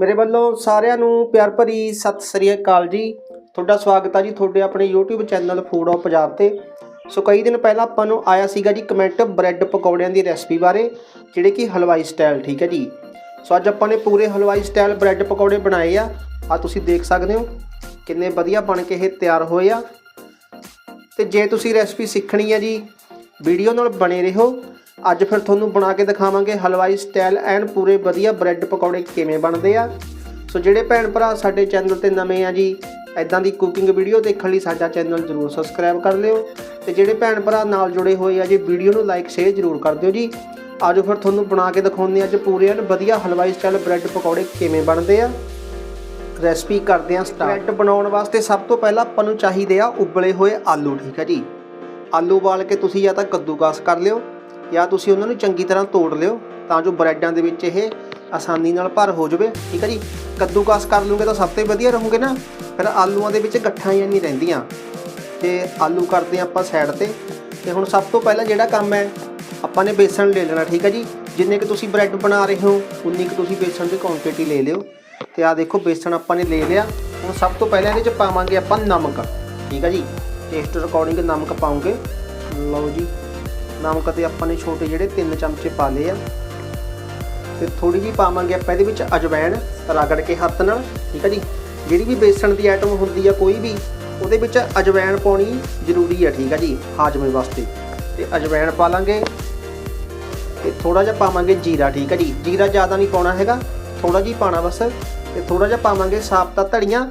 ਮੇਰੇ ਵੱਲੋਂ ਸਾਰਿਆਂ ਨੂੰ ਪਿਆਰ ਭਰੀ ਸਤਿ ਸ੍ਰੀ ਅਕਾਲ ਜੀ। ਤੁਹਾਡਾ ਸਵਾਗਤ ਆ ਜੀ ਤੁਹਾਡੇ ਆਪਣੇ YouTube channel food of Punjab ਤੇ। ਸੋ ਕਈ ਦਿਨ ਪਹਿਲਾਂ ਆਪਾਂ ਨੂੰ ਆਇਆ ਸੀਗਾ ਜੀ ਕਮੈਂਟ ਬ੍ਰੈਡ ਪਕੌੜਿਆਂ ਦੀ ਰੈਸਪੀ ਬਾਰੇ, ਜਿਹੜੇ ਕਿ ਹਲਵਾਈ ਸਟਾਈਲ ਠੀਕ ਹੈ ਜੀ। ਸੋ ਅੱਜ ਆਪਾਂ ਨੇ ਪੂਰੇ ਹਲਵਾਈ ਸਟਾਈਲ ਬ੍ਰੈਡ ਪਕੌੜੇ ਬਣਾਏ ਆ। ਆ ਤੁਸੀਂ ਦੇਖ ਸਕਦੇ ਹੋ, ਕਿੰਨੇ ਵਧੀਆ ਬਣ ਕੇ ਇਹ ਤਿਆਰ ਹੋਏ ਆ। ਤੇ ਜੇ ਤੁਸੀਂ ਰੈਸਪੀ ਸਿੱਖਣੀ ਹੈ ਜੀ ਵੀਡੀਓ ਨਾਲ ਬਣੇ ਰਹੋ। ਅੱਜ ਫਿਰ ਤੁਹਾਨੂੰ ਬਣਾ ਕੇ ਦਿਖਾਵਾਂਗੇ ਹਲਵਾਈ ਸਟਾਈਲ ਐਨ ਪੂਰੇ ਵਧੀਆ ਬ੍ਰੈਡ ਪਕੌੜੇ ਕਿਵੇਂ ਬਣਦੇ ਆ। ਸੋ ਜਿਹੜੇ ਭੈਣ ਭਰਾ ਸਾਡੇ ਚੈਨਲ ਤੇ ਨਵੇਂ ਆ ਜੀ ਐਦਾਂ ਦੀ ਕੁਕਿੰਗ ਵੀਡੀਓ ਦੇਖਣ ਲਈ ਸਾਡਾ ਚੈਨਲ ਜ਼ਰੂਰ ਸਬਸਕ੍ਰਾਈਬ ਕਰ ਲਿਓ। ਤੇ ਜਿਹੜੇ ਭੈਣ ਭਰਾ ਨਾਲ ਜੁੜੇ ਹੋਏ ਆ ਜੀ ਵੀਡੀਓ ਨੂੰ ਲਾਈਕ ਸ਼ੇਅਰ ਜ਼ਰੂਰ ਕਰ ਦਿਓ ਜੀ। ਆਜੋ ਫਿਰ ਤੁਹਾਨੂੰ ਬਣਾ ਕੇ ਦਿਖਾਉਂਦੇ ਆ ਅੱਜ ਪੂਰੇ ਐਨ ਵਧੀਆ ਹਲਵਾਈ ਸਟਾਈਲ ਬ੍ਰੈਡ ਪਕੌੜੇ ਕਿਵੇਂ ਬਣਦੇ ਆ। ਰੈਸਪੀ ਕਰਦੇ ਹਾਂ ਸਟਾਰਟ ਬ੍ਰੈਡ ਬਣਾਉਣ ਵਾਸਤੇ ਸਭ ਤੋਂ ਪਹਿਲਾਂ ਆਪਾਂ ਨੂੰ ਚਾਹੀਦੇ ਆ ਉਬਲੇ ਹੋਏ ਆਲੂ, ਠੀਕ ਹੈ ਜੀ। ਆਲੂ ਉਬਾਲ ਕੇ ਤੁਸੀਂ ਜਾਂ ਤਾਂ ਕੱਦੂਕਸ ਕਰ ਲਿਓ। ਜਾਂ ਤੁਸੀਂ ਉਹਨਾਂ ਨੂੰ ਚੰਗੀ ਤਰ੍ਹਾਂ ਤੋੜ ਲਿਓ ਤਾਂ ਜੋ ਬ੍ਰੈਡਾਂ ਦੇ ਵਿੱਚ ਇਹ ਆਸਾਨੀ ਨਾਲ ਭਰ ਹੋ ਜਾਵੇ। ਠੀਕ ਹੈ ਜੀ? ਕੱਦੂਕਸ ਕਰ ਲੂਗੇ ਤਾਂ ਸਭ ਤੋਂ ਵਧੀਆ ਰਹੋਗੇ ਨਾ। ਫਿਰ ਆਲੂਆਂ ਦੇ ਵਿੱਚ ਗੱਠਾਂ ਹੀ ਨਹੀਂ ਰਹਿੰਦੀਆਂ। ਤੇ ਆਲੂ ਕਰਦੇ ਹਾਂ ਆਪਾਂ ਸਾਈਡ ਤੇ। ਤੇ ਹੁਣ ਸਭ ਤੋਂ ਪਹਿਲਾਂ ਜਿਹੜਾ ਕੰਮ ਹੈ, ਆਪਾਂ ਨੇ ਬੇਸਣ ਲੈ ਲੈਣਾ, ਠੀਕ ਹੈ ਜੀ? ਜਿੰਨੇ ਕਿ ਤੁਸੀਂ ਬ੍ਰੈਡ ਬਣਾ ਰਹੇ ਹੋ, ਉਨੀ ਕਿ ਤੁਸੀਂ ਬੇਸਣ ਦੀ ਕੁਆਂਟੀਟੀ ਲੈ ਲਿਓ। ਤੇ ਆ ਦੇਖੋ ਬੇਸਣ ਆਪਾਂ ਨੇ ਲੈ ਲਿਆ। ਹੁਣ ਸਭ ਤੋਂ ਪਹਿਲਾਂ ਇਹਦੇ ਚ ਪਾਵਾਂਗੇ ਆਪਾਂ ਨਮਕ। ਠੀਕ ਹੈ ਜੀ? ਟੇਸਟ ਅਕੋਰਡਿੰਗ ਨਮਕ ਪਾਉਂਗੇ। ਲਓ ਜੀ। ਨਮਕ ਤੇ ਆਪਾਂ ਨੇ ਛੋਟੇ ਜਿਹੜੇ 3 ਚਮਚੇ ਪਾ ਲਏ ਆ। ਤੇ ਥੋੜੀ ਜਿਹੀ ਪਾਵਾਂਗੇ ਆਪਾਂ ਇਹਦੇ ਵਿੱਚ ਅਜਵਾਇਣ ਰਗੜ ਕੇ ਹੱਥ ਨਾਲ, ਠੀਕ ਹੈ ਜੀ? ਜਿਹੜੀ ਵੀ ਬੇਸਣ ਦੀ ਆਈਟਮ ਹੁੰਦੀ ਆ ਕੋਈ ਵੀ, ਉਹਦੇ ਵਿੱਚ ਅਜਵਾਇਣ ਪਾਉਣੀ ਜ਼ਰੂਰੀ ਆ, ਠੀਕ ਆ ਜੀ, ਹਾਜ਼ਮੇ ਵਾਸਤੇ। ਤੇ ਅਜਵਾਇਣ ਪਾ ਲਾਂਗੇ, ਤੇ ਥੋੜਾ ਜਿਹਾ ਪਾਵਾਂਗੇ ਜੀਰਾ, ਠੀਕ ਆ ਜੀ? ਜੀਰਾ ਜ਼ਿਆਦਾ ਨਹੀਂ ਪਾਉਣਾ ਹੈਗਾ ਥੋੜਾ ਜਿਹਾ ਪਾਣਾ ਬਸ। ਤੇ ਥੋੜਾ ਜਿਹਾ ਪਾਵਾਂਗੇ ਸਾਬਤਾ ਧਨੀਆ।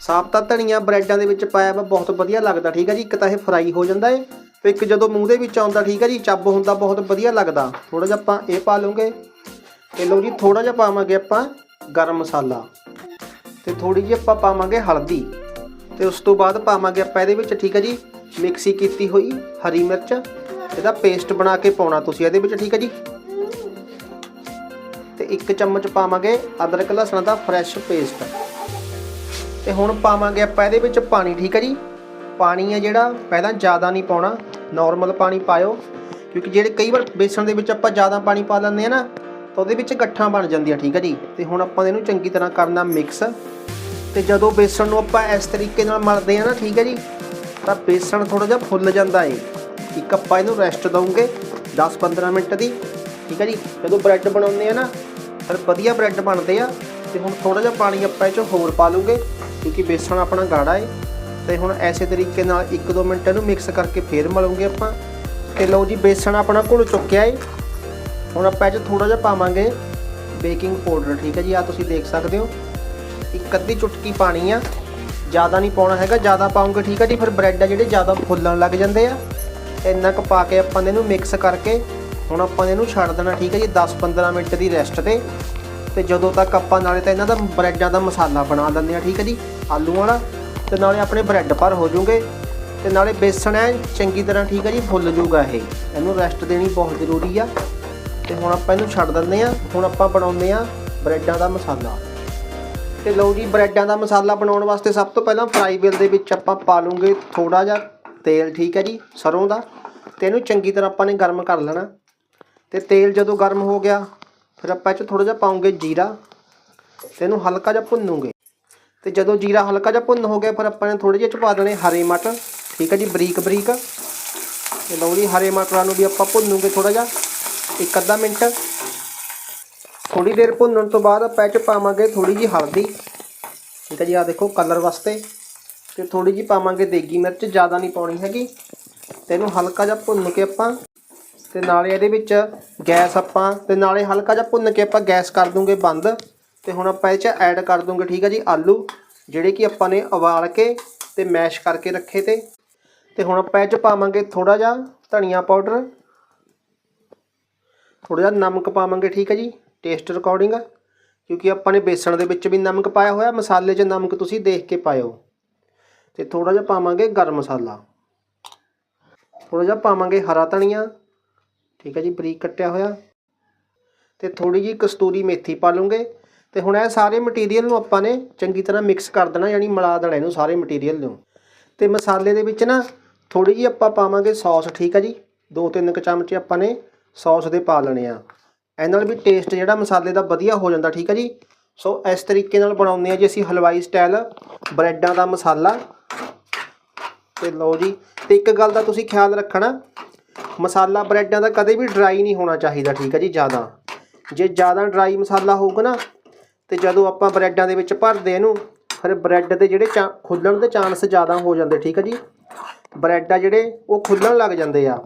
ਸਾਬਤਾ ਧਨੀਆ ਬ੍ਰੈਡਾਂ ਦੇ ਵਿੱਚ ਪਾਇਆ ਵਾ, ਬਹੁਤ ਵਧੀਆ ਲੱਗਦਾ, ਠੀਕ ਆ ਜੀ? ਇੱਕ ਤਾਂ ਇਹ ਫਰਾਈ ਹੋ ਜਾਂਦਾ ਏ। ਤੇ ਇੱਕ ਜਦੋਂ ਮੂੰਹ ਦੇ ਵਿੱਚ ਆਉਂਦਾ, ਠੀਕ ਹੈ ਜੀ, ਚੱਬ ਹੁੰਦਾ, ਬਹੁਤ ਵਧੀਆ ਲੱਗਦਾ। ਥੋੜਾ ਜਿਹਾ ਆਪਾਂ ਇਹ ਪਾ ਲਵਾਂਗੇ। ਤੇ ਲਓ ਜੀ ਥੋੜਾ ਜਿਹਾ ਪਾਵਾਂਗੇ ਆਪਾਂ ਗਰਮ ਮਸਾਲਾ। ਤੇ ਥੋੜੀ ਜਿਹੀ ਆਪਾਂ ਪਾਵਾਂਗੇ ਹਲਦੀ। ਤੇ ਉਸ ਤੋਂ ਬਾਅਦ ਪਾਵਾਂਗੇ ਆਪਾਂ ਇਹਦੇ ਵਿੱਚ, ਠੀਕ ਹੈ ਜੀ, ਮਿਕਸੀ ਕੀਤੀ ਹੋਈ ਹਰੀ ਮਿਰਚ। ਇਹਦਾ ਪੇਸਟ ਬਣਾ ਕੇ ਪਾਉਣਾ ਤੁਸੀਂ ਇਹਦੇ ਵਿੱਚ, ਠੀਕ ਹੈ ਜੀ। ਤੇ ਇੱਕ ਚਮਚ ਪਾਵਾਂਗੇ ਅਦਰਕ ਲਸਣ ਦਾ ਫਰੈਸ਼ ਪੇਸਟ। ਤੇ ਹੁਣ ਪਾਵਾਂਗੇ ਆਪਾਂ ਇਹਦੇ ਵਿੱਚ ਪਾਣੀ, ਠੀਕ ਹੈ ਜੀ। ਪਾਣੀ ਹੈ ਜਿਹੜਾ, ਪਹਿਲਾਂ ਜ਼ਿਆਦਾ ਨਹੀਂ ਪਾਉਣਾ। ਨਾਰਮਲ ਪਾਣੀ ਪਾਇਓ, ਕਿਉਂਕਿ ਜਿਹੜੇ ਕਈ ਵਾਰ ਬੇਸਣ ਦੇ ਵਿੱਚ ਆਪਾਂ ਜ਼ਿਆਦਾ ਪਾਣੀ ਪਾ ਲੈਂਦੇ ਆ ਨਾ, ਤਾਂ ਉਹਦੇ ਵਿੱਚ ਗੱਠਾਂ ਬਣ ਜਾਂਦੀਆਂ, ਠੀਕ ਹੈ ਜੀ? ਤੇ ਹੁਣ ਆਪਾਂ ਇਹਨੂੰ ਚੰਗੀ ਤਰ੍ਹਾਂ ਕਰਨਾ ਮਿਕਸ ਤੇ ਜਦੋਂ ਬੇਸਣ ਨੂੰ ਆਪਾਂ ਇਸ ਤਰੀਕੇ ਨਾਲ ਮਲਦੇ ਆ ਨਾ, ਠੀਕ ਹੈ ਜੀ, ਤਾਂ ਬੇਸਣ ਥੋੜਾ ਜਿਹਾ ਫੁੱਲ ਜਾਂਦਾ ਏ। ਇੱਕ ਆਪਾਂ ਇਹਨੂੰ ਰੈਸਟ ਦਵਾਂਗੇ 10-15 ਮਿੰਟ ਦੀ, ਠੀਕ ਹੈ ਜੀ? ਜਦੋਂ ਬ੍ਰੈਡ ਬਣਾਉਂਦੇ ਆ ਨਾ, ਫਿਰ ਵਧੀਆ ਬ੍ਰੈਡ ਬਣਦੇ ਆ, ਤੇ ਹੁਣ ਥੋੜਾ ਜਿਹਾ ਪਾਣੀ ਆਪਾਂ ਇਹ ਚ ਹੋਰ ਪਾ ਲੂਗੇ ਕਿਉਂਕਿ ਬੇਸਣ ਆਪਣਾ ਗਾੜਾ ਏ। ਤੇ ਹੁਣ ਐਸੇ ਤਰੀਕੇ ਨਾਲ 1-2 ਮਿੰਟ ਇਹਨੂੰ ਮਿਕਸ ਕਰਕੇ ਫੇਰ ਮਲਾਂਗੇ ਆਪਾਂ। ਤੇ ਲਓ ਜੀ, ਬੇਸਣ ਆਪਣਾ ਘੁਲ ਚੁੱਕਿਆ ਹੈ ਹੁਣ ਆਪਾਂ ਇਹ ਚ ਥੋੜਾ ਜਿਹਾ ਪਾਵਾਂਗੇ ਬੇਕਿੰਗ ਪਾਊਡਰ ਠੀਕ ਹੈ ਜੀ ਆ ਤੁਸੀਂ ਦੇਖ ਸਕਦੇ ਹੋ। ਇੱਕ ਅੱਧੀ ਚੁਟਕੀ ਪਾਣੀ ਆ, ਜ਼ਿਆਦਾ ਨਹੀਂ ਪਾਉਣਾ ਹੈਗਾ, ਜ਼ਿਆਦਾ ਪਾਉਂਗੇ, ਠੀਕ ਹੈ ਜੀ, ਫਿਰ ਬ੍ਰੈਡ ਆ ਜਿਹੜੇ ਜ਼ਿਆਦਾ ਫੁੱਲਣ ਲੱਗ ਜਾਂਦੇ ਆ। ਇੰਨਾ ਕੁ ਪਾ ਕੇ ਆਪਾਂ ਨੇ ਇਹਨੂੰ ਮਿਕਸ ਕਰਕੇ ਹੁਣ ਆਪਾਂ ਨੇ ਇਹਨੂੰ ਛੱਡ ਦੇਣਾ, ਠੀਕ ਹੈ ਜੀ 10-15 ਮਿੰਟ ਦੀ ਰੈਸਟ ਤੇ। ਤੇ ਜਦੋਂ ਤੱਕ ਆਪਾਂ ਨਾਲੇ ਤਾਂ ਇਹਨਾਂ ਦਾ ਬ੍ਰੈਡਾਂ ਦਾ ਮਸਾਲਾ ਬਣਾ ਲੈਂਦੇ ਆ ਠੀਕ ਹੈ ਜੀ, ਆਲੂ ਵਾਲਾ। ਤੇ ਨਾਲੇ ਆਪਣੇ ਬ੍ਰੈਡ ਪਰ ਹੋ ਜੂਗੇ। ਤੇ ਨਾਲੇ ਬੇਸਣ ਹੈ ਚੰਗੀ ਤਰ੍ਹਾਂ ਠੀਕ ਹੈ ਜੀ, ਫੁੱਲ ਜੂਗਾ ਇਹ। ਇਹਨੂੰ ਰੈਸਟ ਦੇਣੀ ਬਹੁਤ ਜ਼ਰੂਰੀ ਆ। ਤੇ ਹੁਣ ਆਪਾਂ ਇਹਨੂੰ ਛੱਡ ਦਿੰਦੇ ਆ। ਹੁਣ ਆਪਾਂ ਬਣਾਉਂਦੇ ਆ ਬ੍ਰੈਡਾਂ ਦਾ ਮਸਾਲਾ। ਤੇ ਲਓ ਜੀ, ਬ੍ਰੈਡਾਂ ਦਾ ਮਸਾਲਾ ਬਣਾਉਣ ਵਾਸਤੇ ਸਭ ਤੋਂ ਪਹਿਲਾਂ ਫਰਾਈ ਬਿਲ ਦੇ ਵਿੱਚ ਆਪਾਂ ਪਾ ਲੂੰਗੇ ਥੋੜਾ ਜਿਹਾ ਤੇਲ, ਠੀਕ ਹੈ ਜੀ, ਸਰੋਂ ਦਾ। ਤੇ ਇਹਨੂੰ ਚੰਗੀ ਤਰ੍ਹਾਂ ਆਪਾਂ ਨੇ ਗਰਮ ਕਰ ਲੈਣਾ। ਤੇ ਤੇਲ ਜਦੋਂ ਗਰਮ ਹੋ ਗਿਆ, ਫਿਰ ਆਪਾਂ ਇਹ 'ਚ ਥੋੜਾ ਜਿਹਾ ਪਾਉਂਗੇ ਜੀਰਾ। ਤੇ ਇਹਨੂੰ ਹਲਕਾ ਜਿਹਾ ਭੁੰਨੂਗੇ। ਤੇ ਜਦੋਂ ਜੀਰਾ ਹਲਕਾ ਜਿਹਾ ਭੁੰਨ ਹੋ ਗਿਆ, ਫਿਰ ਆਪਾਂ ਨੇ ਥੋੜੇ ਜਿਹੇ ਚ ਪਾ ਦੇਣੇ ਹਰੇ ਮਟਰ, ਠੀਕ ਹੈ ਜੀ, ਬਰੀਕ ਬਰੀਕ। ਤੇ ਲਓ ਜੀ, ਹਰੇ ਮਟਰਾਂ ਨੂੰ ਵੀ ਆਪਾਂ ਭੁੰਨੂਗੇ ਥੋੜਾ ਜਿਹਾ, ਇੱਕ ਅੱਧਾ ਮਿੰਟ। ਥੋੜੀ ਦੇਰ ਭੁੰਨਣ ਤੋਂ ਬਾਅਦ ਆਪਾਂ ਇਹ 'ਚ ਪਾਵਾਂਗੇ ਥੋੜੀ ਜੀ ਹਲਦੀ, ਠੀਕ ਹੈ ਜੀ ਆ ਦੇਖੋ ਕਲਰ ਵਾਸਤੇ। ਤੇ ਥੋੜੀ ਜੀ ਪਾਵਾਂਗੇ ਦੇਗੀ ਮਿਰਚ, ਜ਼ਿਆਦਾ ਨਹੀਂ ਪਾਉਣੀ ਹੈਗੀ। ਤੇ ਇਹਨੂੰ ਹਲਕਾ ਜਿਹਾ ਭੁੰਨ ਕੇ ਆਪਾਂ, ਤੇ ਨਾਲੇ ਇਹਦੇ ਵਿੱਚ ਗੈਸ ਆਪਾਂ, ਤੇ ਨਾਲੇ ਹਲਕਾ ਜਿਹਾ ਭੁੰਨ ਕੇ ਆਪਾਂ ਗੈਸ ਕਰ ਦੂੰਗੇ ਬੰਦ। ਤੇ ਹੁਣ ਆਪਾਂ ਇਹ 'ਚ ਐਡ ਕਰ ਦੂੰਗੇ, ਠੀਕ ਹੈ ਜੀ, ਆਲੂ, ਜਿਹੜੇ ਕਿ ਆਪਾਂ ਨੇ ਉਬਾਲ ਕੇ ਤੇ ਮੈਸ਼ ਕਰਕੇ ਰੱਖੇ ਤੇ। ਤੇ ਹੁਣ ਆਪਾਂ ਇਹ 'ਚ ਪਾਵਾਂਗੇ ਥੋੜਾ ਜਿਹਾ ਧਨੀਆ ਪਾਊਡਰ ਥੋੜਾ ਜਿਹਾ ਨਮਕ ਪਾਵਾਂਗੇ, ਠੀਕ ਹੈ ਜੀ ਟੇਸਟ ਅਕੋਰਡਿੰਗ ਕਿਉਂਕਿ ਆਪਾਂ ਨੇ ਬੇਸਣ ਦੇ ਵਿੱਚ ਵੀ ਨਮਕ ਪਾਇਆ ਹੋਇਆ, ਮਸਾਲੇ 'ਚ ਨਮਕ ਤੁਸੀਂ ਦੇਖ ਕੇ ਪਾਇਓ। ਤੇ ਥੋੜਾ ਜਿਹਾ ਪਾਵਾਂਗੇ ਗਰਮ ਮਸਾਲਾ। ਥੋੜਾ ਜਿਹਾ ਪਾਵਾਂਗੇ ਹਰਾ ਧਨੀਆ, ਠੀਕ ਹੈ ਜੀ, ਬਰੀਕ ਕੱਟਿਆ ਹੋਇਆ। ਤੇ ਥੋੜੀ ਜੀ ਕਸਤੂਰੀ ਮੇਥੀ ਪਾ ਲੂੰਗੇ। ਤੇ ਹੁਣ ਇਹ ਸਾਰੇ ਮਟੀਰੀਅਲ ਨੂੰ ਆਪਾਂ ਨੇ ਚੰਗੀ ਤਰ੍ਹਾਂ ਮਿਕਸ ਕਰ ਦੇਣਾ, ਯਾਨੀ ਮਿਲਾ ਦੇਣਾ ਇਹਨੂੰ ਸਾਰੇ ਮਟੀਰੀਅਲ ਨੂੰ। ਤੇ ਮਸਾਲੇ ਦੇ ਵਿੱਚ ਨਾ ਥੋੜੀ ਜੀ ਆਪਾਂ ਪਾਵਾਂਗੇ ਸੌਸ ਠੀਕ ਆ ਜੀ? ਦੋ ਤਿੰਨ ਕੁ ਚਮਚ ਆਪਾਂ ਨੇ ਸੌਸ ਦੇ ਪਾ ਲੈਣੇ ਆ। ਇਹ ਨਾਲ ਵੀ ਟੇਸਟ ਜਿਹੜਾ ਮਸਾਲੇ ਦਾ ਵਧੀਆ ਹੋ ਜਾਂਦਾ, ਠੀਕ ਹੈ ਜੀ? ਸੋ ਇਸ ਤਰੀਕੇ ਨਾਲ ਬਣਾਉਂਦੇ ਆ ਜੀ ਅਸੀਂ ਹਲਵਾਈ ਸਟਾਈਲ ਬ੍ਰੈਡਾਂ ਦਾ ਮਸਾਲਾ। ਤੇ ਲਓ ਜੀ, ਤੇ ਇੱਕ ਗੱਲ ਦਾ ਤੁਸੀਂ ਖਿਆਲ ਰੱਖਣਾ, ਮਸਾਲਾ ਬ੍ਰੈਡਾਂ ਦਾ ਕਦੇ ਵੀ ਡਰਾਈ ਨਹੀਂ ਹੋਣਾ ਚਾਹੀਦਾ, ਠੀਕ ਆ ਜੀ, ਜ਼ਿਆਦਾ। ਜੇ ਜ਼ਿਆਦਾ ਡਰਾਈ ਮਸਾਲਾ ਹੋਊਗਾ ਨਾ ਤੇ ਜਦੋਂ ਆਪਾਂ ਬ੍ਰੈਡਾਂ ਦੇ ਵਿੱਚ ਭਰਦੇ ਇਹਨੂੰ, ਫਿਰ ਬ੍ਰੈਡ ਦੇ ਜਿਹੜੇ ਚਾ- ਖੁੱਲਣ ਦੇ ਚਾਂਸ ਜ਼ਿਆਦਾ ਹੋ ਜਾਂਦੇ, ਠੀਕ ਹੈ ਜੀ? ਬ੍ਰੈਡ ਆ ਜਿਹੜੇ, ਉਹ ਖੁੱਲਣ ਲੱਗ ਜਾਂਦੇ ਆ।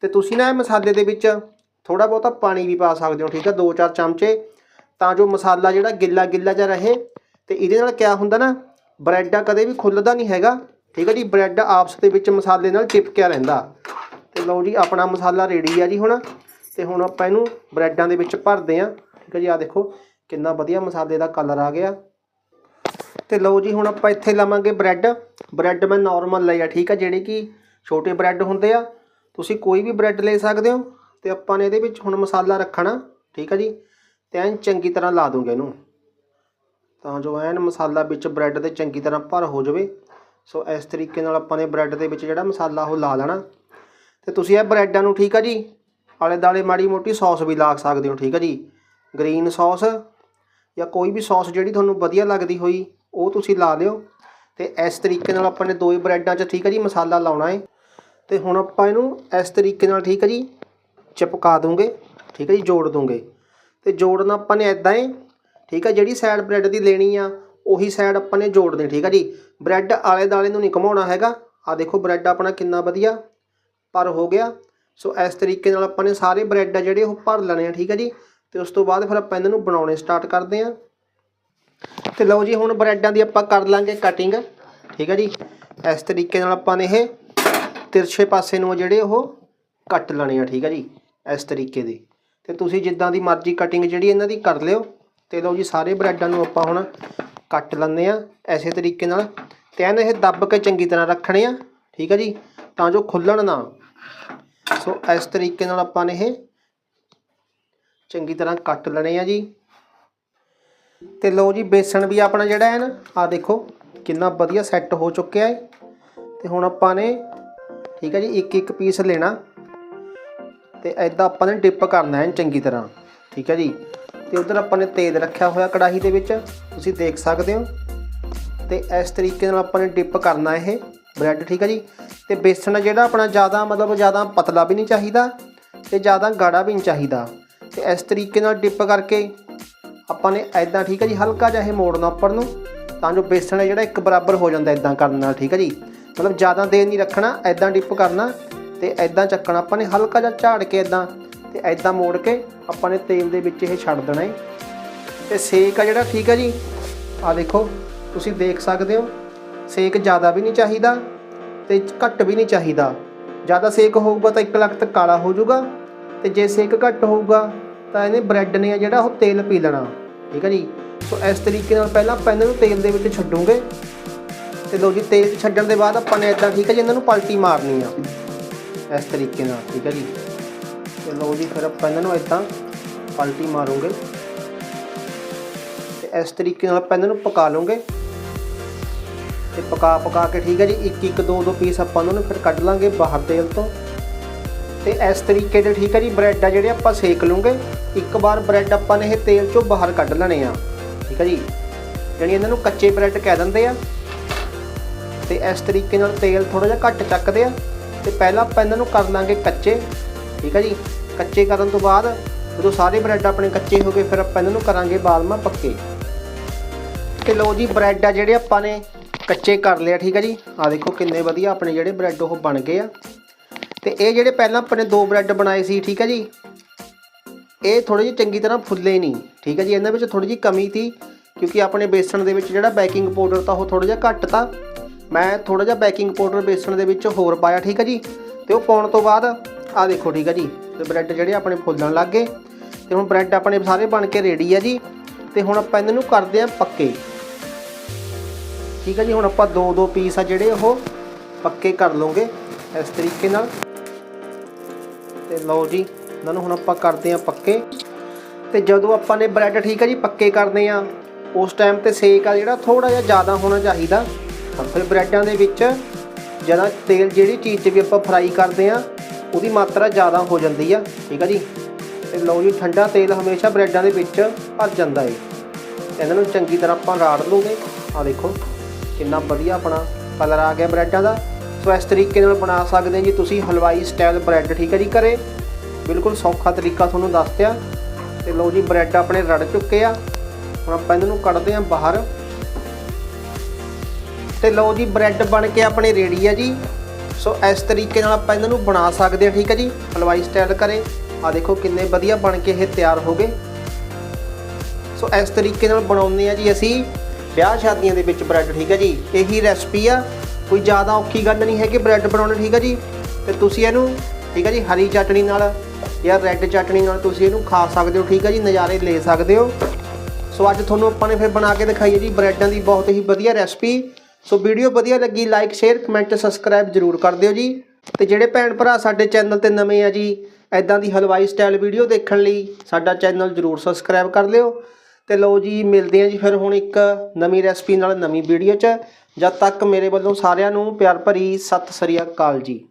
ਤੇ ਤੁਸੀਂ ਨਾ ਇਹ ਮਸਾਲੇ ਦੇ ਵਿੱਚ ਥੋੜਾ ਬਹੁਤਾ ਪਾਣੀ ਵੀ ਪਾ ਸਕਦੇ ਹੋ, ਠੀਕ ਆ 2-4 ਚਮਚੇ, ਤਾਂ ਜੋ ਮਸਾਲਾ ਜਿਹੜਾ ਗਿੱਲਾ ਗਿੱਲਾ ਜਿਹਾ ਰਹੇ। ਤੇ ਇਹਦੇ ਨਾਲ ਕਿਆ ਹੁੰਦਾ ਨਾ, ਬ੍ਰੈਡ ਆ ਕਦੇ ਵੀ ਖੁੱਲਦਾ ਨਹੀਂ ਹੈਗਾ, ਠੀਕ ਆ ਜੀ? ਬ੍ਰੈਡ ਆਪਸ ਦੇ ਵਿੱਚ ਮਸਾਲੇ ਨਾਲ ਚਿਪਕਿਆ ਰਹਿੰਦਾ। ਤੇ ਲਓ ਜੀ, ਆਪਣਾ ਮਸਾਲਾ ਰੈਡੀ ਆ ਜੀ ਹੁਣ। ਤੇ ਹੁਣ ਆਪਾਂ ਇਹਨੂੰ ਬ੍ਰੈਡਾਂ ਦੇ ਵਿੱਚ ਭਰਦੇ ਆ ਠੀਕ ਹੈ ਜੀ? ਆ ਦੇਖੋ ਕਿੰਨਾ ਵਧੀਆ ਮਸਾਲੇ ਦਾ ਕਲਰ ਆ ਗਿਆ। ਤੇ ਲਓ ਜੀ, ਹੁਣ ਆਪਾਂ ਇੱਥੇ ਲਵਾਂਗੇ ਬ੍ਰੈਡ ਬ੍ਰੈਡ ਮੈਂ ਨਾਰਮਲ ਲਿਆ ਠੀਕ ਆ? ਜਿਹੜੇ ਕਿ ਛੋਟੇ ਬ੍ਰੈਡ ਹੁੰਦੇ ਆ। ਤੁਸੀਂ ਕੋਈ ਵੀ ਬ੍ਰੈਡ ਲੈ ਸਕਦੇ ਹੋ। ਤੇ ਆਪਾਂ ਨੇ ਇਹਦੇ ਵਿੱਚ ਹੁਣ ਮਸਾਲਾ ਰੱਖਣਾ, ਠੀਕ ਆ ਜੀ? ਤੇ ਐਨ ਚੰਗੀ ਤਰ੍ਹਾਂ ਲਾ ਦੂੰਗੇ ਇਹਨੂੰ। ਤਾਂ ਜੋ ਐਨ ਮਸਾਲਾ ਵਿੱਚ ਬ੍ਰੈਡ ਦੇ ਚੰਗੀ ਤਰ੍ਹਾਂ ਭਰ ਹੋ ਜਾਵੇ। ਸੋ ਇਸ ਤਰੀਕੇ ਨਾਲ ਆਪਾਂ ਨੇ ਬ੍ਰੈਡ ਦੇ ਵਿੱਚ ਜਿਹੜਾ ਮਸਾਲਾ ਉਹ ਲਾ ਲੈਣਾ। ਤੇ ਤੁਸੀਂ ਇਹ ਬ੍ਰੈਡਾਂ ਨੂੰ, ਠੀਕ ਆ ਜੀ? ਆਲੇ ਦਾਲੇ ਮਾੜੀ ਮੋਟੀ ਸੌਸ ਵੀ ਲਾ ਸਕਦੇ ਹੋ, ਠੀਕ ਆ ਜੀ? ਗ੍ਰੀਨ ਸੌਸ ਜਾਂ ਕੋਈ ਵੀ ਸੌਸ ਜਿਹੜੀ ਤੁਹਾਨੂੰ ਵਧੀਆ ਲੱਗਦੀ ਹੋਈ, ਉਹ ਤੁਸੀਂ ਲਾ ਲਿਓ। ਤੇ ਇਸ ਤਰੀਕੇ ਨਾਲ ਆਪਾਂ ਨੇ ਦੋਏ ਬ੍ਰੈਡਾਂ 'ਚ ਠੀਕ ਹੈ ਜੀ, ਮਸਾਲਾ ਲਾਉਣਾ ਹੈ ਤੇ ਹੁਣ ਆਪਾਂ ਇਹਨੂੰ ਇਸ ਤਰੀਕੇ ਨਾਲ ਠੀਕ ਹੈ ਜੀ, ਚਿਪਕਾ ਦੂੰਗੇ ਠੀਕ ਹੈ ਜੀ, ਜੋੜ ਦੂੰਗੇ ਤੇ ਜੋੜਨਾ ਆਪਾਂ ਨੇ ਇਦਾਂ ਹੈ ਠੀਕ ਹੈ ਜਿਹੜੀ ਸਾਈਡ ਬ੍ਰੈਡ ਦੀ ਲੈਣੀ ਆ, ਉਹੀ ਸਾਈਡ ਆਪਾਂ ਨੇ ਜੋੜਨੀ ਠੀਕ ਹੈ ਜੀ। ਬ੍ਰੈਡ ਆਲੇ ਦਾਲੇ ਨੂੰ ਨਹੀਂ ਘਮਾਉਣਾ ਹੈਗਾ। ਆ ਦੇਖੋ ਬ੍ਰੈਡ ਆਪਣਾ ਕਿੰਨਾ ਵਧੀਆ ਪਰ ਹੋ ਗਿਆ। ਸੋ ਇਸ ਤਰੀਕੇ ਨਾਲ ਆਪਾਂ ਨੇ ਸਾਰੇ ਬ੍ਰੈਡ ਆ ਜਿਹੜੇ, ਉਹ ਭਰ ਲੈਣੇ ਆ, ਠੀਕ ਹੈ ਜੀ। ਤੇ ਉਸ ਤੋਂ ਬਾਅਦ ਫਿਰ ਆਪਾਂ ਇਹਨਾਂ ਨੂੰ ਬਣਾਉਣੇ ਸਟਾਰਟ ਕਰਦੇ ਆ ਤੇ ਲਓ ਜੀ, ਹੁਣ ਬ੍ਰੈਡਾਂ ਦੀ ਆਪਾਂ ਕਰ ਲਾਂਗੇ ਕਟਿੰਗ ਠੀਕ ਹੈ ਜੀ? ਇਸ ਤਰੀਕੇ ਨਾਲ ਆਪਾਂ ਨੇ ਇਹ ਤਿਰਛੇ ਪਾਸੇ ਨੂੰ ਜਿਹੜੇ ਉਹ ਕੱਟ ਲੈਣੇ ਆ, ਠੀਕ ਹੈ ਜੀ? ਇਸ ਤਰੀਕੇ ਦੇ। ਤੇ ਤੁਸੀਂ ਜਿੱਦਾਂ ਦੀ ਮਰਜ਼ੀ ਕਟਿੰਗ ਜਿਹੜੀ ਇਹਨਾਂ ਦੀ ਕਰ ਲਿਓ। ਤੇ ਲਓ ਜੀ, ਸਾਰੇ ਬ੍ਰੈਡਾਂ ਨੂੰ ਆਪਾਂ ਹੁਣ ਕੱਟ ਲੈਂਦੇ ਆ ਐਸੇ ਤਰੀਕੇ ਨਾਲ। ਤੇ ਇਹਨੇ ਇਹ ਦੱਬ ਕੇ ਚੰਗੀ ਤਰ੍ਹਾਂ ਰੱਖਣੇ ਆ, ਠੀਕ ਹੈ ਜੀ? ਤਾਂ ਜੋ ਖੁੱਲਣ ਨਾ। ਸੋ ਇਸ ਤਰੀਕੇ ਨਾਲ ਆਪਾਂ ਨੇ ਇਹ ਚੰਗੀ ਤਰ੍ਹਾਂ ਕੱਟ ਲੈਣੇ ਆ ਜੀ। ਤੇ ਲਓ ਜੀ, ਬੇਸਣ ਵੀ ਆਪਣਾ ਜਿਹੜਾ ਹੈ ਨਾ ਆ ਦੇਖੋ, ਕਿੰਨਾ ਵਧੀਆ ਸੈੱਟ ਹੋ ਚੁੱਕਿਆ ਹੈ। ਤੇ ਹੁਣ ਆਪਾਂ ਨੇ, ਠੀਕ ਹੈ ਜੀ, ਇੱਕ ਇੱਕ ਪੀਸ ਲੈਣਾ। ਤੇ ਐਦਾਂ ਆਪਾਂ ਨੇ ਡਿਪ ਕਰਨਾ ਹੈ ਚੰਗੀ ਤਰ੍ਹਾਂ, ਠੀਕ ਹੈ ਜੀ। ਤੇ ਉਧਰ ਆਪਾਂ ਨੇ ਤੇਲ ਰੱਖਿਆ ਹੋਇਆ ਕੜਾਹੀ ਦੇ ਵਿੱਚ, ਤੁਸੀਂ ਦੇਖ ਸਕਦੇ ਹੋ। ਤੇ ਇਸ ਤਰੀਕੇ ਨਾਲ ਆਪਾਂ ਨੇ ਡਿਪ ਕਰਨਾ ਇਹ ਬ੍ਰੈਡ ਠੀਕ ਹੈ ਜੀ। ਤੇ ਬੇਸਣ ਜਿਹੜਾ ਆਪਣਾ ਜ਼ਿਆਦਾ, ਮਤਲਬ ਜ਼ਿਆਦਾ ਪਤਲਾ ਵੀ ਨਹੀਂ ਚਾਹੀਦਾ ਤੇ ਜ਼ਿਆਦਾ ਗਾੜਾ ਵੀ ਨਹੀਂ ਚਾਹੀਦਾ। ਤੇ ਇਸ ਤਰੀਕੇ ਨਾਲ ਡਿਪ ਕਰਕੇ ਆਪਾਂ ਨੇ ਐਦਾਂ ਠੀਕ ਹੈ ਜੀ, ਹਲਕਾ ਜਿਹਾ ਇਹ ਮੋੜਨਾ ਉੱਪਰ ਨੂੰ, ਤਾਂ ਜੋ ਬੇਸਣ ਹੈ ਜਿਹੜਾ ਇੱਕ ਬਰਾਬਰ ਹੋ ਜਾਂਦਾ ਐਦਾਂ ਕਰਨ ਨਾਲ, ਠੀਕ ਹੈ ਜੀ। ਮਤਲਬ ਜ਼ਿਆਦਾ ਦੇਰ ਨਹੀਂ ਰੱਖਣਾ ਐਦਾਂ ਡਿਪ ਕਰਨਾ ਤੇ ਐਦਾਂ ਚੱਕਣਾ ਆਪਾਂ ਨੇ, ਹਲਕਾ ਜਿਹਾ ਝਾੜ ਕੇ ਐਦਾਂ ਤੇ ਐਦਾਂ ਮੋੜ ਕੇ ਆਪਾਂ ਨੇ ਤੇਲ ਦੇ ਵਿੱਚ ਇਹ ਛੱਡ ਦੇਣਾ ਹੈ। ਤੇ ਸੇਕ ਆ ਜਿਹੜਾ, ਠੀਕ ਹੈ ਜੀ ਆ ਦੇਖੋ, ਤੁਸੀਂ ਦੇਖ ਸਕਦੇ ਹੋ, ਸੇਕ ਜ਼ਿਆਦਾ ਵੀ ਨਹੀਂ ਚਾਹੀਦਾ ਤੇ ਘੱਟ ਵੀ ਨਹੀਂ ਚਾਹੀਦਾ। ਜ਼ਿਆਦਾ ਸੇਕ ਹੋਊਗਾ ਤਾਂ ਇੱਕ ਲੱਖ ਤੱਕ ਕਾਲਾ ਹੋ ਜਾਊਗਾ। ਤੇ ਜੇ ਸੇਕ ਘੱਟ ਹੋਊਗਾ, ਤਾਂ ਇਹਨੇ ਬ੍ਰੈਡ ਨੇ ਆ ਜਿਹੜਾ ਉਹ ਤੇਲ ਪੀ ਲੈਣਾ। ਠੀਕ ਹੈ ਜੀ? ਸੋ ਇਸ ਤਰੀਕੇ ਨਾਲ ਪਹਿਲਾਂ ਆਪਾਂ ਇਹਨਾਂ ਨੂੰ ਤੇਲ ਦੇ ਵਿੱਚ ਛੱਡੂਗੇ। ਤੇ ਲੋ ਜੀ, ਤੇਲ ਛੱਡਣ ਦੇ ਬਾਅਦ ਆਪਾਂ ਨੇ ਇਦਾਂ ਠੀਕ ਹੈ ਜੀ, ਇਹਨਾਂ ਨੂੰ ਪਲਟੀ ਮਾਰਨੀ ਆ। ਇਸ ਤਰੀਕੇ ਨਾਲ, ਠੀਕ ਹੈ ਜੀ? ਤੇ ਲੋ ਜੀ, ਫਿਰ ਆਪਾਂ ਇਹਨਾਂ ਨੂੰ ਇਦਾਂ ਪਲਟੀ ਮਾਰੂਗੇ। ਤੇ ਇਸ ਤਰੀਕੇ ਨਾਲ ਆਪਾਂ ਇਹਨਾਂ ਨੂੰ ਪਕਾ ਲਵਾਂਗੇ ਤੇ ਪਕਾ ਪਕਾ ਕੇ ਠੀਕ ਹੈ ਜੀ ਇੱਕ ਇੱਕ ਦੋ ਦੋ ਪੀਸ ਆਪਾਂ ਉਹਨਾਂ ਨੂੰ ਫਿਰ ਕੱਢ ਲਾਂਗੇ ਬਾਹਰ ਤੇਲ ਤੋਂ। ਤੇ ਇਸ ਤਰੀਕੇ ਦੇ ਠੀਕ ਹੈ ਜੀ, ਬ੍ਰੈਡ ਆ ਜਿਹੜੇ ਆਪਾਂ ਸੇਕ ਲੂੰਗੇ। ਇੱਕ ਵਾਰ ਬ੍ਰੈਡ ਆਪਾਂ ਨੇ ਇਹ ਤੇਲ ਚੋਂ ਬਾਹਰ ਕੱਢ ਲੈਣੇ ਆ। ਠੀਕ ਹੈ ਜੀ? ਜਾਣੀ ਇਹਨਾਂ ਨੂੰ ਕੱਚੇ ਬ੍ਰੈਡ ਕਹਿ ਦਿੰਦੇ ਆ। ਤੇ ਇਸ ਤਰੀਕੇ ਨਾਲ ਤੇਲ ਥੋੜਾ ਜਿਹਾ ਘੱਟ ਚੱਕਦੇ ਆ। ਤੇ ਪਹਿਲਾਂ ਆਪਾਂ ਇਹਨਾਂ ਨੂੰ ਕਰ ਲਾਂਗੇ ਕੱਚੇ। ਠੀਕ ਹੈ ਜੀ? ਕੱਚੇ ਕਰਨ ਤੋਂ ਬਾਅਦ ਜਦੋਂ ਸਾਰੇ ਬ੍ਰੈਡ ਆਪਣੇ ਕੱਚੇ ਹੋ ਗਏ, ਫਿਰ ਆਪਾਂ ਇਹਨਾਂ ਨੂੰ ਕਰਾਂਗੇ ਬਾਲਮਾ ਪੱਕੇ। ਤੇ ਲਓ ਜੀ, ਬ੍ਰੈਡ ਆ ਜਿਹੜੇ ਆਪਾਂ ਨੇ ਕੱਚੇ ਕਰ ਲਿਆ ਠੀਕ ਹੈ ਜੀ? ਆ ਦੇਖੋ ਕਿੰਨੇ ਵਧੀਆ ਆਪਣੇ ਜਿਹੜੇ ਬ੍ਰੈਡ ਉਹ ਬਣ ਗਏ ਆ। ਤੇ ਇਹ ਜਿਹੜੇ ਪਹਿਲਾਂ ਆਪਣੇ ਦੋ ਬ੍ਰੈਡ ਬਣਾਏ ਸੀ, ਠੀਕ ਹੈ ਜੀ? ਇਹ ਥੋੜੇ ਜਿਹੇ ਚੰਗੀ ਤਰ੍ਹਾਂ ਫੁੱਲੇ ਨਹੀਂ, ਠੀਕ ਹੈ ਜੀ? ਇਹਨਾਂ ਵਿੱਚ ਥੋੜੀ ਜਿਹੀ ਕਮੀ ਸੀ, ਕਿਉਂਕਿ ਆਪਣੇ ਬੇਸਣ ਦੇ ਵਿੱਚ ਜਿਹੜਾ ਬੇਕਿੰਗ ਪਾਊਡਰ ਤਾਂ ਉਹ ਥੋੜਾ ਜਿਹਾ ਘੱਟ ਤਾ ਮੈਂ ਥੋੜਾ ਜਿਹਾ ਬੇਕਿੰਗ ਪਾਊਡਰ ਬੇਸਣ ਦੇ ਵਿੱਚ ਹੋਰ ਪਾਇਆ, ਠੀਕ ਹੈ ਜੀ? ਤੇ ਉਹ ਪਾਉਣ ਤੋਂ ਬਾਅਦ ਆ ਦੇਖੋ, ਠੀਕ ਹੈ ਜੀ? ਤੇ ਬ੍ਰੈਡ ਜਿਹੜੇ ਆਪਣੇ ਫੁੱਲਣ ਲੱਗ ਗਏ ਤੇ ਹੁਣ ਬ੍ਰੈਡ ਆਪਣੇ ਸਾਰੇ ਬਣ ਕੇ ਰੈਡੀ ਹੈ ਜੀ। ਤੇ ਹੁਣ ਆਪਾਂ ਇਹਨਾਂ ਨੂੰ ਕਰਦੇ ਆ ਪੱਕੇ। ਠੀਕ ਹੈ ਜੀ? ਹੁਣ ਆਪਾਂ ਦੋ ਦੋ ਪੀਸ ਆ ਜਿਹੜੇ ਉਹ ਪੱਕੇ ਕਰ ਲਵਾਂਗੇ ਇਸ ਤਰੀਕੇ ਨਾਲ। ਤੇ ਲਓ ਜੀ, ਇਹਨਾਂ ਨੂੰ ਹੁਣ ਆਪਾਂ ਕਰਦੇ ਆ ਪੱਕੇ। ਤੇ ਜਦੋਂ ਆਪਾਂ ਨੇ ਬ੍ਰੈਡ ਠੀਕ ਹੈ ਜੀ, ਪੱਕੇ ਕਰਦੇ ਆ, ਉਸ ਟਾਈਮ ਤੇ ਸੇਕ ਆ ਜਿਹੜਾ ਥੋੜਾ ਜਿਹਾ ਜ਼ਿਆਦਾ ਹੋਣਾ ਚਾਹੀਦਾ। ਫਿਰ ਬ੍ਰੈਡਾਂ ਦੇ ਵਿੱਚ ਜਦੋਂ ਤੇਲ ਜਿਹੜੀ ਚੀਜ਼ 'ਚ ਵੀ ਆਪਾਂ ਫਰਾਈ ਕਰਦੇ ਆ ਉਹਦੀ ਮਾਤਰਾ ਜ਼ਿਆਦਾ ਹੋ ਜਾਂਦੀ ਆ, ਠੀਕ ਆ ਜੀ। ਤੇ ਲਓ ਜੀ, ਠੰਡਾ ਤੇਲ ਹਮੇਸ਼ਾ ਬ੍ਰੈਡਾਂ ਦੇ ਵਿੱਚ ਭਰ ਜਾਂਦਾ ਏ। ਇਹਨਾਂ ਨੂੰ ਚੰਗੀ ਤਰ੍ਹਾਂ ਆਪਾਂ ਰਾੜ ਲੂਗੇ। ਆ ਦੇਖੋ, ਕਿੰਨਾ ਵਧੀਆ ਆਪਣਾ ਕਲਰ ਆ ਗਿਆ ਬ੍ਰੈਡਾਂ ਦਾ। ਸੋ ਇਸ ਤਰੀਕੇ ਨਾਲ ਬਣਾ ਸਕਦੇ ਹੋ ਜੀ ਤੁਸੀਂ ਹਲਵਾਈ ਸਟਾਈਲ ਬ੍ਰੈਡ ਠੀਕ ਹੈ ਜੀ ਘਰੇ। ਬਿਲਕੁਲ ਸੌਖਾ ਤਰੀਕਾ ਤੁਹਾਨੂੰ ਦੱਸਤਿਆ ਤੇ ਲਓ ਜੀ ਬ੍ਰੈਡ ਆਪਣੇ ਰੜ ਚੁੱਕੇ ਆ। ਹੁਣ ਆਪਾਂ ਇਹਨਾਂ ਨੂੰ ਕੱਢਦੇ ਆ ਬਾਹਰ। ਤੇ ਲਓ ਜੀ ਬ੍ਰੈਡ ਬਣ ਕੇ ਆਪਣੇ ਰੈਡੀ ਆ ਜੀ। ਸੋ ਇਸ ਤਰੀਕੇ ਨਾਲ ਆਪਾਂ ਇਹਨਾਂ ਨੂੰ ਬਣਾ ਸਕਦੇ ਆ ਠੀਕ ਹੈ ਜੀ, ਹਲਵਾਈ ਸਟਾਈਲ ਕਰੇ ਆ ਦੇਖੋ ਕਿੰਨੇ ਵਧੀਆ ਬਣ ਕੇ ਇਹ ਤਿਆਰ ਹੋ ਗਏ। ਸੋ ਇਸ ਤਰੀਕੇ ਨਾਲ ਬਣਾਉਂਦੇ ਆ ਜੀ ਅਸੀਂ ਵਿਆਹ ਸ਼ਾਦੀਆਂ ਦੇ ਵਿੱਚ ਬ੍ਰੈਡ ਠੀਕ ਹੈ ਜੀ। ਇਹੀ ਰੈਸਪੀ ਆ। ਕੋਈ ਜ਼ਿਆਦਾ ਔਖੀ ਗੱਲ ਨਹੀਂ ਹੈ ਕਿ ਬ੍ਰੈਡ ਬਣਾਉਣਾ, ਠੀਕ ਹੈ ਜੀ? ਤੇ ਤੁਸੀਂ ਇਹਨੂੰ, ਠੀਕ ਹੈ ਜੀ, ਹਰੀ ਚਟਣੀ ਨਾਲ ਜਾਂ ਰੈੱਡ ਚਟਣੀ ਨਾਲ ਤੁਸੀਂ ਇਹਨੂੰ ਖਾ ਸਕਦੇ ਹੋ, ਠੀਕ ਹੈ ਜੀ, ਨਜ਼ਾਰੇ ਲੈ ਸਕਦੇ ਹੋ। ਸੋ ਅੱਜ ਤੁਹਾਨੂੰ ਆਪਾਂ ਨੇ ਫਿਰ ਬਣਾ ਕੇ ਦਿਖਾਈ ਹੈ ਜੀ ਬ੍ਰੈਡਾਂ ਦੀ ਬਹੁਤ ਹੀ ਵਧੀਆ ਰੈਸਪੀ। ਸੋ ਵੀਡੀਓ ਵਧੀਆ ਲੱਗੀ ਲਾਈਕ ਸ਼ੇਅਰ ਕਮੈਂਟ ਸਬਸਕ੍ਰਾਈਬ ਜਰੂਰ ਕਰ ਦਿਓ ਜੀ। ਤੇ ਜਿਹੜੇ ਭੈਣ ਭਰਾ ਸਾਡੇ ਚੈਨਲ ਤੇ ਨਵੇਂ ਆ ਜੀ ਐਦਾਂ ਦੀ ਹਲਵਾਈ ਸਟਾਈਲ ਵੀਡੀਓ ਦੇਖਣ ਲਈ ਸਾਡਾ ਚੈਨਲ ਜਰੂਰ ਸਬਸਕ੍ਰਾਈਬ ਕਰ ਲਿਓ। ਤੇ ਲਓ ਜੀ, ਮਿਲਦੇ ਆ ਜੀ ਫਿਰ ਹੁਣ ਇੱਕ ਨਵੀਂ ਰੈਸਪੀ ਨਾਲ ਨਵੀਂ ਵੀਡੀਓ 'ਚ। ਜਦ ਤੱਕ ਮੇਰੇ ਵੱਲੋਂ ਸਾਰਿਆਂ ਨੂੰ ਪਿਆਰ ਭਰੀ ਸਤਿ ਸ੍ਰੀ ਅਕਾਲ ਜੀ।